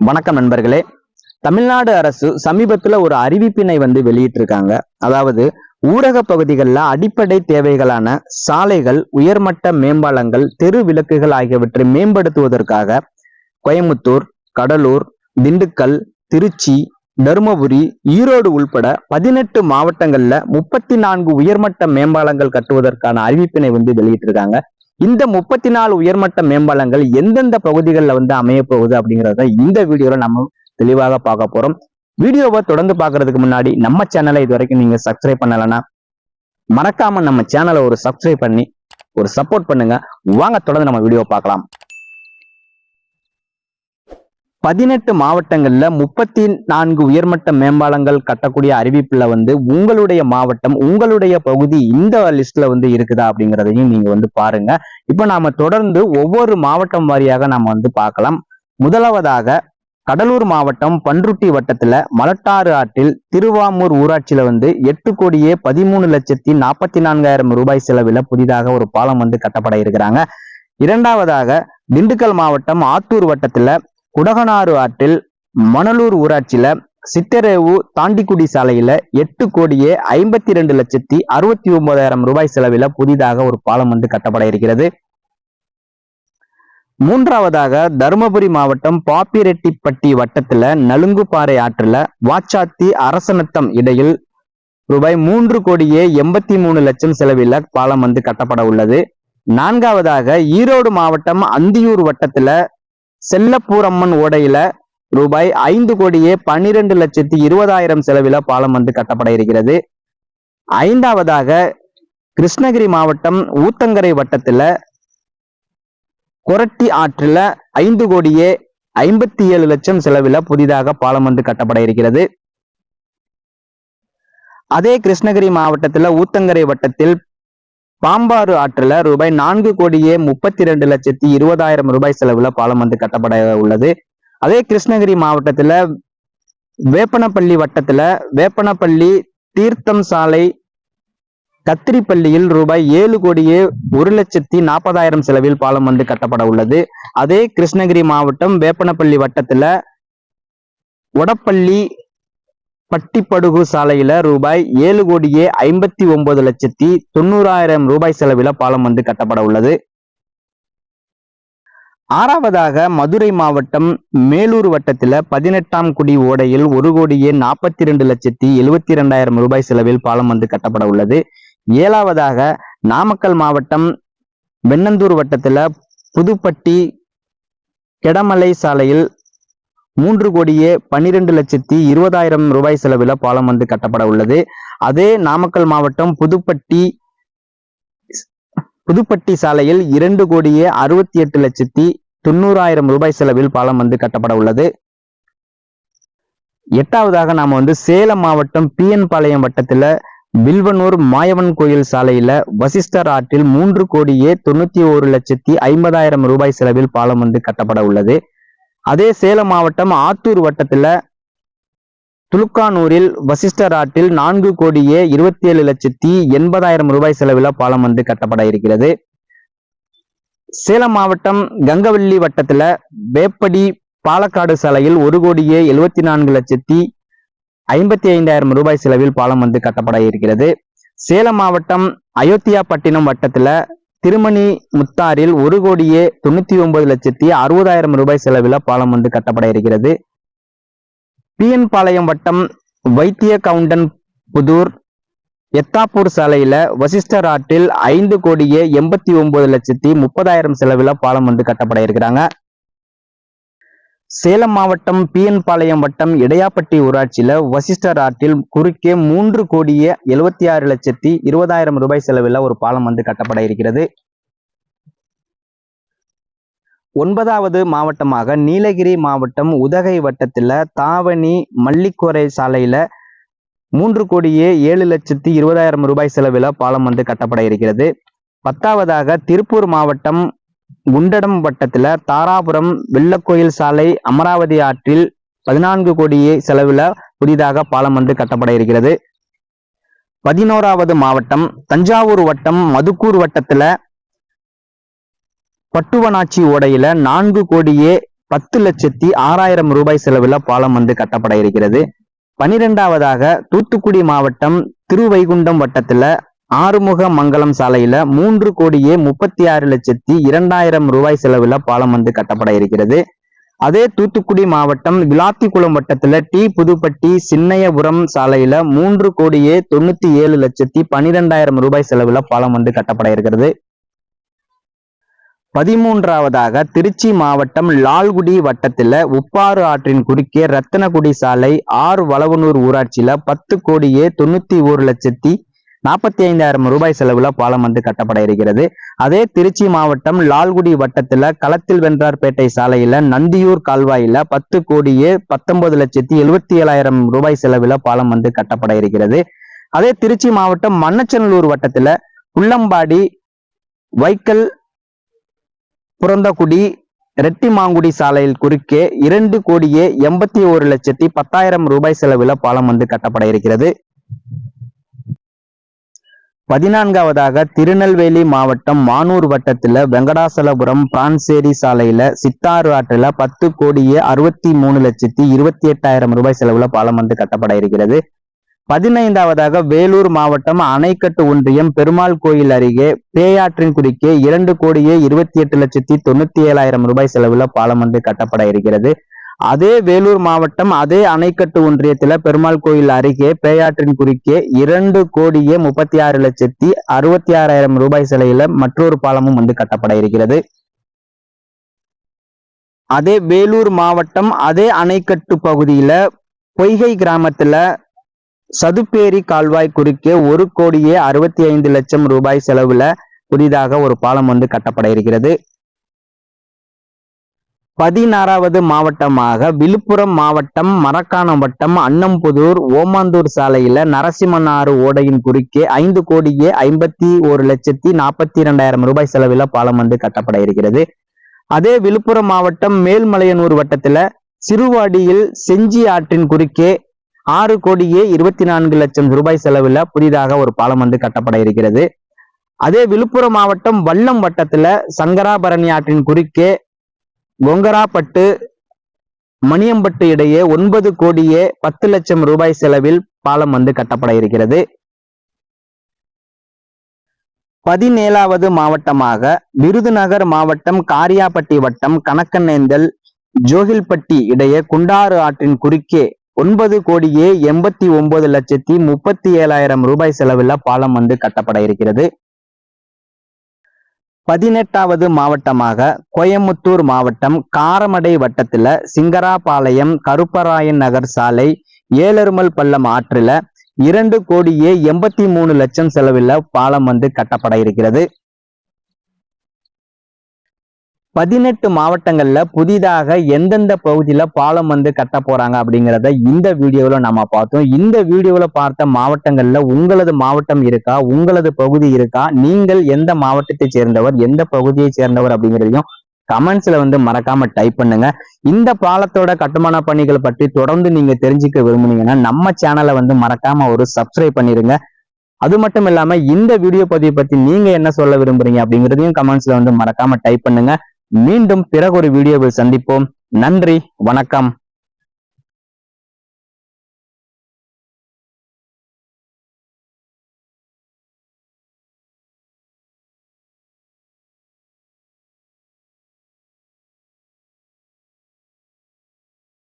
வணக்கம் நண்பர்களே. தமிழ்நாடு அரசு சமீபத்தில் ஒரு அறிவிப்பினை வந்து வெளியிட்டிருக்காங்க. அதாவது ஊரக பகுதிகளில் அடிப்படை தேவைகளான சாலைகள் உயர்மட்ட மேம்பாலங்கள் தெரு விளக்குகள் ஆகியவற்றை மேம்படுத்துவதற்காக கோயம்புத்தூர் கடலூர் திண்டுக்கல் திருச்சி தருமபுரி ஈரோடு உள்பட பதினெட்டு மாவட்டங்கள்ல முப்பத்தி நான்கு உயர்மட்ட மேம்பாலங்கள் கட்டுவதற்கான அறிவிப்பினை வந்து வெளியிட்டிருக்காங்க. இந்த முப்பத்தி நாலு உயர்மட்ட மேம்பாலங்கள் எந்தெந்த பகுதிகளில் வந்து அமைய போகுது இந்த வீடியோவில் நம்ம தெளிவாக பார்க்க போறோம். வீடியோவை தொடர்ந்து பார்க்கறதுக்கு முன்னாடி நம்ம சேனலை இது வரைக்கும் நீங்க சப்ஸ்கிரைப் பண்ணலைன்னா மறக்காம நம்ம சேனலை ஒரு சப்ஸ்கிரைப் பண்ணி ஒரு சப்போர்ட் பண்ணுங்க. வாங்க தொடர்ந்து நம்ம வீடியோ பார்க்கலாம். பதினெட்டு மாவட்டங்கள்ல முப்பத்தி நான்கு உயர்மட்ட மேம்பாலங்கள் கட்டக்கூடிய அறிவிப்புல வந்து உங்களுடைய மாவட்டம் உங்களுடைய பகுதி இந்த லிஸ்ட்ல வந்து இருக்குதா அப்படிங்கிறதையும் நீங்க வந்து பாருங்க. இப்ப நாம தொடர்ந்து ஒவ்வொரு மாவட்டம் வாரியாக நாம வந்து பார்க்கலாம். முதலாவதாக கடலூர் மாவட்டம் பன்ருட்டி வட்டத்துல மலட்டாறு ஆற்றில் திருவாமூர் ஊராட்சியில வந்து எட்டு கோடியே பதிமூணு லட்சத்தி நாற்பத்தி நான்காயிரம் ரூபாய் செலவில் புதிதாக ஒரு பாலம் வந்து கட்டப்பட இருக்கிறாங்க. இரண்டாவதாக திண்டுக்கல் மாவட்டம் ஆத்தூர் வட்டத்துல குடகனாறு ஆற்றில் மணலூர் ஊராட்சியில சித்தரேவு தாண்டிக்குடி சாலையில எட்டு கோடியே ஐம்பத்தி ரெண்டு லட்சத்தி அறுபத்தி ஒன்பதாயிரம் ரூபாய் செலவில் புதிதாக ஒரு பாலம் வந்து கட்டப்பட இருக்கிறது. மூன்றாவதாக தருமபுரி மாவட்டம் பாப்பிரெட்டிப்பட்டி வட்டத்துல நலுங்குப்பாறை ஆற்றுல வாச்சாத்தி அரசனத்தம் இடையில் ரூபாய் மூன்று கோடியே எண்பத்தி மூணு லட்சம் செலவில் பாலம் வந்து கட்டப்பட உள்ளது. நான்காவதாக ஈரோடு மாவட்டம் அந்தியூர் வட்டத்துல செல்லப்பூரம்மன் ஓடையில ரூபாய் ஐந்து கோடியே பன்னிரெண்டு லட்சத்தி இருபதாயிரம் செலவில் பாலம் வந்து கட்டப்பட இருக்கிறது. ஐந்தாவதாக கிருஷ்ணகிரி மாவட்டம் ஊத்தங்கரை வட்டத்துல கொரட்டி ஆற்றில ஐந்து கோடியே ஐம்பத்தி ஏழு லட்சம் செலவில் புதிதாக பாலம் வந்து கட்டப்பட இருக்கிறது. அதே கிருஷ்ணகிரி மாவட்டத்தில் ஊத்தங்கரை வட்டத்தில் பாம்பாறு ஆற்றுல ரூபாய் நான்கு கோடியே முப்பத்தி ரெண்டு லட்சத்தி இருபதாயிரம் ரூபாய் செலவுல பாலம் வந்து கட்டப்பட உள்ளது. அதே கிருஷ்ணகிரி மாவட்டத்துல வேப்பனப்பள்ளி வட்டத்துல வேப்பனப்பள்ளி தீர்த்தம் சாலை கத்திரிப்பள்ளியில் ரூபாய் ஏழு கோடியே ஒரு லட்சத்தி நாற்பதாயிரம் செலவில் பாலம் வந்து கட்டப்பட உள்ளது. அதே கிருஷ்ணகிரி மாவட்டம் வேப்பனப்பள்ளி வட்டத்துல ஒடப்பள்ளி பட்டிப்படுகு சாலையில ரூபாய் ஏழு கோடியே ஐம்பத்தி ஒன்பது லட்சத்தி தொண்ணூறாயிரம் ரூபாய் செலவில் பாலம் வந்து கட்டப்பட உள்ளது. ஆறாவதாக மதுரை மாவட்டம் மேலூர் வட்டத்தில் பதினெட்டாம் குடி ஓடையில் ஒரு கோடியே நாற்பத்தி ரெண்டு லட்சத்தி எழுபத்தி இரண்டாயிரம் ரூபாய் செலவில் பாலம் வந்து கட்டப்பட உள்ளது. ஏழாவதாக நாமக்கல் மாவட்டம் வெண்ணந்தூர் வட்டத்தில் புதுப்பட்டி கெடமலை சாலையில் மூன்று கோடியே பன்னிரெண்டு லட்சத்தி இருபதாயிரம் ரூபாய் செலவில் பாலம் வந்து கட்டப்பட உள்ளது. அதே நாமக்கல் மாவட்டம் புதுப்பட்டி புதுப்பட்டி சாலையில் இரண்டு கோடியே அறுபத்தி எட்டு லட்சத்தி தொண்ணூறாயிரம் ரூபாய் செலவில் பாலம் வந்து கட்டப்பட உள்ளது. எட்டாவதாக நாம வந்து சேலம் மாவட்டம் பிஎன் பாளையம் வட்டத்துல வில்வனூர் மாயவன் கோயில் சாலையில வசிஷ்டர் ஆற்றில் மூன்று கோடியே தொண்ணூத்தி ஒரு லட்சத்தி ஐம்பதாயிரம் ரூபாய் செலவில் பாலம் வந்து கட்டப்பட உள்ளது. அதே சேலம் மாவட்டம் ஆத்தூர் வட்டத்தில் துலுக்கானூரில் வசிஷ்டர் ஆற்றில் நான்கு கோடியே இருபத்தி ஏழு லட்சத்தி எண்பதாயிரம் ரூபாய் செலவில் பாலம் வந்து கட்டப்பட இருக்கிறது. சேலம் மாவட்டம் கங்கவள்ளி வட்டத்தில் வேப்படி பாலக்காடு சாலையில் ஒரு கோடியே எழுபத்தி நான்கு லட்சத்தி ஐம்பத்தி ஐந்தாயிரம் ரூபாய் செலவில் பாலம் வந்து கட்டப்பட இருக்கிறது. சேலம் மாவட்டம் அயோத்தியாப்பட்டினம் வட்டத்தில் திருமணி முத்தாரில் ஒரு கோடியே தொண்ணூத்தி ஒன்பது லட்சத்தி அறுபதாயிரம் ரூபாய் செலவில் பாலம் வந்து கட்டப்பட இருக்கிறது. பிஎன் பாளையம் வட்டம் வைத்திய கவுண்டன் புதூர் எத்தாப்பூர் சாலையில வசிஷ்டர் ஆற்றில் ஐந்து கோடியே எண்பத்தி ஒன்பது லட்சத்தி முப்பதாயிரம் செலவில் பாலம் வந்து கட்டப்பட இருக்கிறாங்க. சேலம் மாவட்டம் பிஎன் பாளையம் வட்டம் இடையாப்பட்டி ஊராட்சியில வசிஷ்டர் ஆற்றில் குறுக்கே மூன்று கோடியே எழுபத்தி ஆறு லட்சத்தி இருபதாயிரம் ரூபாய் செலவில் ஒரு பாலம் வந்து கட்டப்பட இருக்கிறது. ஒன்பதாவது மாவட்டமாக நீலகிரி மாவட்டம் உதகை வட்டத்தில் தாவணி மல்லிக்கோரை சாலையில மூன்று கோடியே ஏழு லட்சத்தி இருபதாயிரம் ரூபாய் செலவில் பாலம் வந்து கட்டப்பட இருக்கிறது. பத்தாவதாக திருப்பூர் மாவட்டம் குண்டடம் வட்டத்துல தாராபுரம் வெள்ளக்கோயில் சாலை அமராவதி ஆற்றில் பதினான்கு கோடியே செலவில் புதிதாக பாலம் வந்து கட்டப்பட இருக்கிறது. பதினோராவது மாவட்டம் தஞ்சாவூர் வட்டம் மதுக்கூர் வட்டத்துல பட்டுவனாச்சி ஓடையில நான்கு கோடியே பத்து லட்சத்தி ஆறாயிரம் ரூபாய் செலவில் பாலம் வந்து கட்டப்பட இருக்கிறது. பனிரெண்டாவதாக தூத்துக்குடி மாவட்டம் திருவைகுண்டம் வட்டத்துல ஆறுமுக மங்கலம் சாலையில மூன்று கோடியே முப்பத்தி ஆறு லட்சத்தி இரண்டாயிரம் ரூபாய் செலவுல பாலம் வந்து கட்டப்பட இருக்கிறது. அதே தூத்துக்குடி மாவட்டம் விளாத்திக்குளம் வட்டத்துல டி புதுப்பட்டி சின்னையபுரம் சாலையில மூன்று கோடியே தொண்ணூத்தி ஏழு லட்சத்தி பனிரெண்டாயிரம் ரூபாய் செலவுல பாலம் வந்து கட்டப்பட இருக்கிறது. பதிமூன்றாவதாக திருச்சி மாவட்டம் லால்குடி வட்டத்தில் உப்பாறு ஆற்றின் குறுக்கே ரத்தனகுடி சாலை ஆர் வளவனூர் ஊராட்சியில பத்து கோடியே தொண்ணூத்தி ஒரு லட்சத்தி நாற்பத்தி ஐந்தாயிரம் ரூபாய் செலவுல பாலம் வந்து கட்டப்பட இருக்கிறது. அதே திருச்சி மாவட்டம் லால்குடி வட்டத்துல களத்தில் வென்றார்பேட்டை சாலையில நந்தியூர் கால்வாயில பத்து கோடியே பத்தொன்பது லட்சத்தி எழுபத்தி ஏழாயிரம் ரூபாய் செலவுல பாலம் வந்து கட்டப்பட இருக்கிறது. அதே திருச்சி மாவட்டம் மன்னச்சநல்லூர் வட்டத்துல புள்ளம்பாடி வைக்கல் புறந்தகுடி ரெட்டிமாங்குடி சாலையில் குறுக்கே இரண்டு கோடியே எண்பத்தி ஒரு லட்சத்தி பத்தாயிரம் ரூபாய் செலவில் பாலம் வந்து கட்டப்பட இருக்கிறது. பதினான்காவதாக திருநெல்வேலி மாவட்டம் மானூர் வட்டத்தில் வெங்கடாசலபுரம் பிரான்சேரி சாலையில் சித்தாறு ஆற்றில் பத்து கோடியே அறுபத்தி மூணு லட்சத்தி இருபத்தி எட்டாயிரம் ரூபாய் செலவுல பாலம் வந்து கட்டப்பட இருக்கிறது. பதினைந்தாவதாக வேலூர் மாவட்டம் அணைக்கட்டு ஒன்றியம் பெருமாள் கோயில் அருகே பேயாற்றின் குறுக்கே இரண்டு கோடியே இருபத்தி எட்டு லட்சத்தி தொண்ணூத்தி ஏழாயிரம் ரூபாய் செலவுல பாலம் வந்து கட்டப்பட இருக்கிறது. அதே வேலூர் மாவட்டம் அதே அணைக்கட்டு ஒன்றியத்தில் பெருமாள் கோயில் அருகே பேயாற்றின் குறுக்கே இரண்டு கோடியே முப்பத்தி ஆறு லட்சத்தி அறுபத்தி ஆறாயிரம் ரூபாய் சிலையில மற்றொரு பாலமும் வந்து கட்டப்பட இருக்கிறது. அதே வேலூர் மாவட்டம் அதே அணைக்கட்டு பகுதியில பொய்கை கிராமத்துல சதுப்பேரி கால்வாய் குறுக்கே ஒரு கோடியே அறுபத்தி ஐந்து லட்சம் ரூபாய் செலவுல புதிதாக ஒரு பாலம் வந்து கட்டப்பட இருக்கிறது. பதினாறாவது மாவட்டமாக விழுப்புரம் மாவட்டம் மரக்காணம் வட்டம் அன்னம்புதூர் ஓமாந்தூர் சாலையில நரசிம்மனாறு ஓடையின் குறுக்கே ஐந்து கோடியே ஐம்பத்தி ஒரு லட்சத்தி நாற்பத்தி இரண்டாயிரம் ரூபாய் செலவில் பாலம் வந்து கட்டப்பட இருக்கிறது. அதே விழுப்புரம் மாவட்டம் மேல்மலையனூர் வட்டத்துல சிறுவாடியில் செஞ்சி ஆற்றின் குறுக்கே ஆறு கோடியே இருபத்தி நான்கு லட்சம் ரூபாய் செலவில் புதிதாக ஒரு பாலம் வந்து கட்டப்பட இருக்கிறது. அதே விழுப்புரம் மாவட்டம் வல்லம் வட்டத்துல சங்கராபரணி ஆற்றின் குறுக்கே கொங்கராப்பட்டு மணியம்பட்டு இடையே ஒன்பது கோடியே பத்து லட்சம் ரூபாய் செலவில் பாலம் வந்து கட்டப்பட இருக்கிறது. பதினேழாவது மாவட்டமாக விருதுநகர் மாவட்டம் காரியாபட்டி வட்டம் கணக்கநேந்தல் ஜோகில்பட்டி இடையே குண்டாறு ஆற்றின் குறுக்கே ஒன்பது கோடியே எண்பத்தி ஒன்பது லட்சத்தி முப்பத்தி ஏழாயிரம் ரூபாய் செலவில் பாலம் வந்து கட்டப்பட இருக்கிறது. பதினெட்டாவது மாவட்டமாக கோயமுத்தூர் மாவட்டம் காரமடை வட்டத்துல சிங்கராபாளையம் கருப்பராயன் நகர் சாலை ஏலருமல் பள்ளம் ஆற்றில இரண்டு கோடியே எண்பத்தி மூணு லட்சம் செலவில் பாலம் வந்து கட்டப்பட இருக்கிறது. பதினெட்டு மாவட்டங்கள்ல புதிதாக எந்தெந்த பகுதியில பாலம் வந்து கட்ட போறாங்க அப்படிங்கிறத இந்த வீடியோவில் நம்ம பார்த்தோம். இந்த வீடியோவில் பார்த்த மாவட்டங்கள்ல உங்களது மாவட்டம் இருக்கா? உங்களது பகுதி இருக்கா? நீங்கள் எந்த மாவட்டத்தை சேர்ந்தவர்? எந்த பகுதியை சேர்ந்தவர் அப்படிங்கிறதையும் கமெண்ட்ஸ்ல வந்து மறக்காம டைப் பண்ணுங்க. இந்த பாலத்தோட கட்டுமான பணிகள் பற்றி தொடர்ந்து நீங்க தெரிஞ்சுக்க விரும்புனீங்கன்னா நம்ம சேனலை வந்து மறக்காம ஒரு சப்ஸ்கிரைப் பண்ணிருங்க. அது மட்டும் இல்லாம இந்த வீடியோ பதிவை பத்தி நீங்க என்ன சொல்ல விரும்புறீங்க அப்படிங்கிறதையும் கமெண்ட்ஸ்ல வந்து மறக்காம டைப் பண்ணுங்க. மீண்டும் பிறகு ஒரு வீடியோவில் சந்திப்போம். நன்றி வணக்கம்.